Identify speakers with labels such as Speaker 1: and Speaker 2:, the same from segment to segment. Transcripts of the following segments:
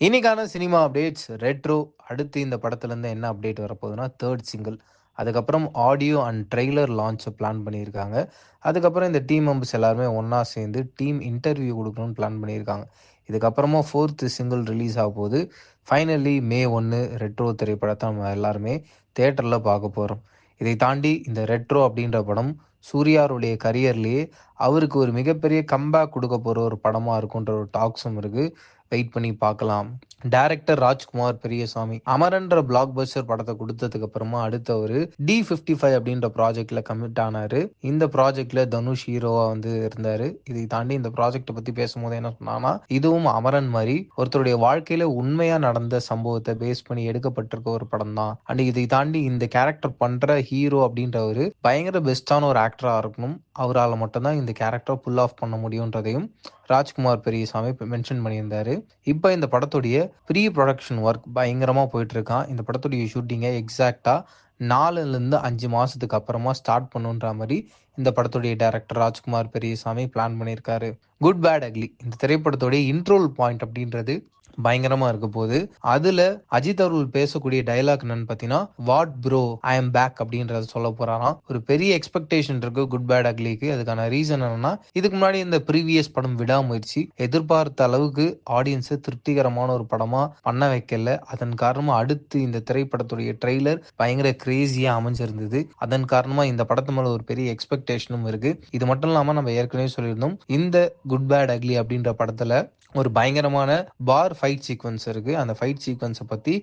Speaker 1: இன்னைக்கான cinema updates retro அடுத்து இந்த படத்துலேருந்து என்ன அப்டேட் வரப்போகுதுன்னா தேர்ட் சிங்கிள் அதுக்கப்புறம் ஆடியோ அண்ட் ட்ரெய்லர் லான்ச்சை பிளான் பண்ணியிருக்காங்க. அதுக்கப்புறம் இந்த டீம் மெம்பர்ஸ் எல்லாருமே ஒன்றா சேர்ந்து டீம் இன்டர்வியூ கொடுக்கணும்னு பிளான் பண்ணியிருக்காங்க. இதுக்கப்புறமா ஃபோர்த்து சிங்கிள் ரிலீஸ் ஆக போது ஃபைனலி மே ஒன்று ரெட்ரோ திரைப்படத்தை நம்ம எல்லாருமே தேட்டரில் பார்க்க போகிறோம் இதை தாண்டி இந்த ரெட்ரோ அப்படின்ற படம் சூர்யாருடைய கரியர்லேயே அவருக்கு ஒரு மிகப்பெரிய கம்பேக் கொடுக்க போகிற ஒரு படமாக இருக்குன்ற ஒரு டாக்ஸும் இருக்குது வெயிட் பண்ணி பார்க்கலாம். டைரக்டர் ராஜ்குமார் பெரியசாமி அமரன்ற பிளாக் பஸ்டர் படத்தை கொடுத்ததுக்கு அப்புறமா அடுத்த ஒரு டி ஃபிஃப்டி ஃபைவ் அப்படின்ற ப்ராஜெக்ட்ல கமிட் ஆனாரு. இந்த ப்ராஜெக்ட்ல தனுஷ் ஹீரோவா வந்து இருந்தாரு. இதை தாண்டி இந்த ப்ராஜெக்ட் பத்தி பேசும்போது என்ன சொன்னானா இதுவும் அமரன் மாதிரி ஒருத்தருடைய வாழ்க்கையில உண்மையா நடந்த சம்பவத்தை பேஸ் பண்ணி எடுக்கப்பட்டிருக்க ஒரு படம் தான் அண்ட் இதை தாண்டி இந்த கேரக்டர் பண்ற ஹீரோ அப்படின்றவரு பயங்கர பெஸ்டான ஒரு ஆக்டரா இருக்கணும். அவரால் மட்டும்தான் இந்த கேரக்டர் புல் ஆஃப் பண்ண முடியுன்றதையும் ராஜ்குமார் பெரியசாமி மென்ஷன் பண்ணியிருந்தாரு. இப்போ இந்த படத்துடைய ப்ரீ ப்ரொடக்ஷன் ஒர்க் பயங்கரமாக போயிட்டு இருக்கான் இந்த படத்துடைய ஷூட்டிங்கை எக்ஸாக்டாக நாலுலேருந்து அஞ்சு மாதத்துக்கு அப்புறமா ஸ்டார்ட் பண்ணுன்ற மாதிரி இந்த படத்துடைய டைரக்டர் ராஜ்குமார் பெரியசாமி பிளான் பண்ணியிருக்காரு. குட் பேட் அக்லி இந்த திரைப்படத்துடைய இன்ட்ரோல் பாயிண்ட் அப்படின்றது பயங்கரமா இருக்க போது அதுல அஜித் அவர்கள் பேசக்கூடிய டைலாக் என்னன்னு பாத்தீங்கன்னா what bro I am back அப்படின்றத சொல்ல போறாராம். ஒரு பெரிய எக்ஸ்பெக்டேஷன் இருக்கு குட் பேட் அக்லிக்கு அதுக்கான ரீசன் என்னன்னா இதுக்கு முன்னாடி இந்த ப்ரீவியஸ் படம் விடாமுயற்சி எதிர்பார்த்த அளவுக்கு ஆடியன்ஸை திருப்திகரமான ஒரு படமா பண்ண வைக்கல. அதன் காரணமா அடுத்து இந்த திரைப்படத்துடைய ட்ரெய்லர் பயங்கர கிரேசியா அமைஞ்சிருந்தது. அதன் காரணமா இந்த படத்து மேல ஒரு பெரிய எக்ஸ்பெக்டேஷனும் இருக்கு. இது மட்டும் இல்லாம நம்ம ஏற்கனவே சொல்லியிருந்தோம் இந்த குட் பேட் அக்லி அப்படின்ற படத்துல ஒரு பயங்கரமான பார் ஃபைட் சீக்வன்ஸ் இருக்குது அந்த ஃபைட் சீக்வன்ஸை பற்றி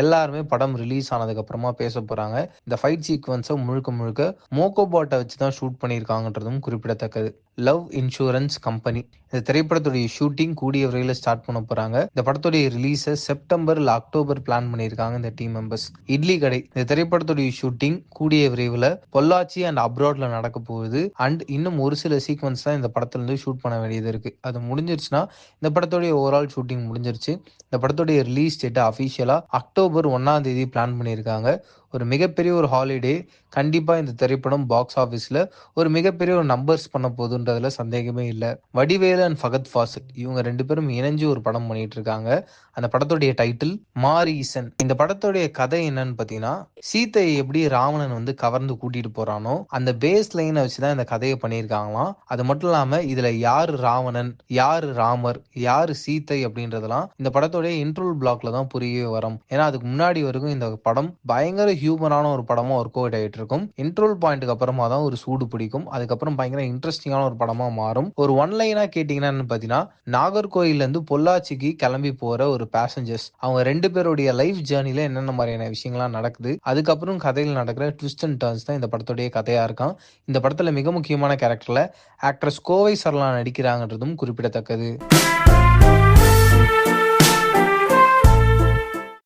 Speaker 1: எல்லாருமே படம் ரிலீஸ் ஆனதுக்கப்புறமா பேச போகிறாங்க இந்த ஃபைட் சீக்வன்ஸை முழுக்க முழுக்க மோகோபாட்டை வச்சு தான் ஷூட் பண்ணியிருக்காங்கன்றதும் குறிப்பிடத்தக்கது. லவ் இன்சூரன்ஸ் கம்பெனி இந்த திரைப்படத்துடைய ஷூட்டிங் கூடிய விரைவில் ஸ்டார்ட் பண்ண போறாங்க. இந்த படத்துடைய ரிலீஸை செப்டம்பர் இல்லை அக்டோபர் பிளான் பண்ணியிருக்காங்க இந்த டீம் மெம்பர்ஸ் இட்லி கடை. இந்த திரைப்படத்துடைய ஷூட்டிங் கூடிய விரைவில் பொள்ளாச்சி அண்ட் அப்ராட்ல நடக்க போகுது. அண்ட் இன்னும் ஒரு சில சீக்வன்ஸ் தான் இந்த படத்துல இருந்து ஷூட் பண்ண வேண்டியது இருக்கு. அது முடிஞ்சிருச்சுன்னா இந்த படத்துடைய ஓவரால் ஷூட்டிங் முடிஞ்சிருச்சு. இந்த படத்துடைய ரிலீஸ் டேட்டை அஃபீஷியலாக அக்டோபர் ஒன்னாம் தேதி பிளான் பண்ணியிருக்காங்க. ஒரு மிகப்பெரிய ஒரு ஹாலிடே கண்டிப்பாக இந்த திரைப்படம் பாக்ஸ் ஆஃபீஸில் ஒரு மிகப்பெரிய ஒரு நம்பர்ஸ் பண்ண போதுன்றதுல சந்தேகமே இல்லை. வடிவேலு அண்ட் ஃபகத் ஃபாசில் இவங்க ரெண்டு பேரும் இணைஞ்சு ஒரு படம் பண்ணிட்டு இருக்காங்க அந்த படத்துடைய டைட்டில் மாரீசன் இந்த படத்துடைய கதை என்னன்னு பார்த்தீங்கன்னா சீத்தையை எப்படி ராவணன் வந்து கவர்ந்து கூட்டிட்டு போறானோ அந்த பேஸ் லைனை வச்சுதான் இந்த கதையை பண்ணியிருக்காங்களாம். அது மட்டும் இல்லாமல் இதுல யார் ராவணன் யார் ராமர் யார் சீத்தை அப்படின்றதெல்லாம் இந்த படத்துடைய இன்ட்ரோல் பிளாக்ல தான் புரிய வரும். ஏன்னா அதுக்கு முன்னாடி வரைக்கும் இந்த படம் பயங்கர ஹியூமரான ஒரு படமா ஒர்க் அவுட் ஆயிட்டு இருக்கும். இன்ட்ரோல் பாயிண்ட்டுக்கு அப்புறமா தான் ஒரு சூடு பிடிக்கும். அதுக்கப்புறம் பயங்கர இன்ட்ரெஸ்டிங்கான ஒரு படமா மாறும். ஒரு ஒன் லைனா கேட்டீங்கன்னா பாத்தீங்கன்னா நாகர்கோயில்ல இருந்து பொள்ளாச்சிக்கு கிளம்பி போற ஒரு பேசஞ்சர்ஸ் அவங்க ரெண்டு பேருடைய லைஃப் ஜேர்னில என்னென்ன மாதிரியான விஷயங்கள்லாம் நடக்குது. அதுக்கப்புறம் கதையில் நடக்கிற ட்விஸ்ட் அண்ட் டர்ன்ஸ் தான் இந்த படத்துடைய கதையா இருக்கான். இந்த படத்துல மிக முக்கியமான கேரக்டர்ல ஆக்ட்ரஸ் கோவை சரலா நடிக்கிறாங்கன்றதும் குறிப்பிடத்தக்கது.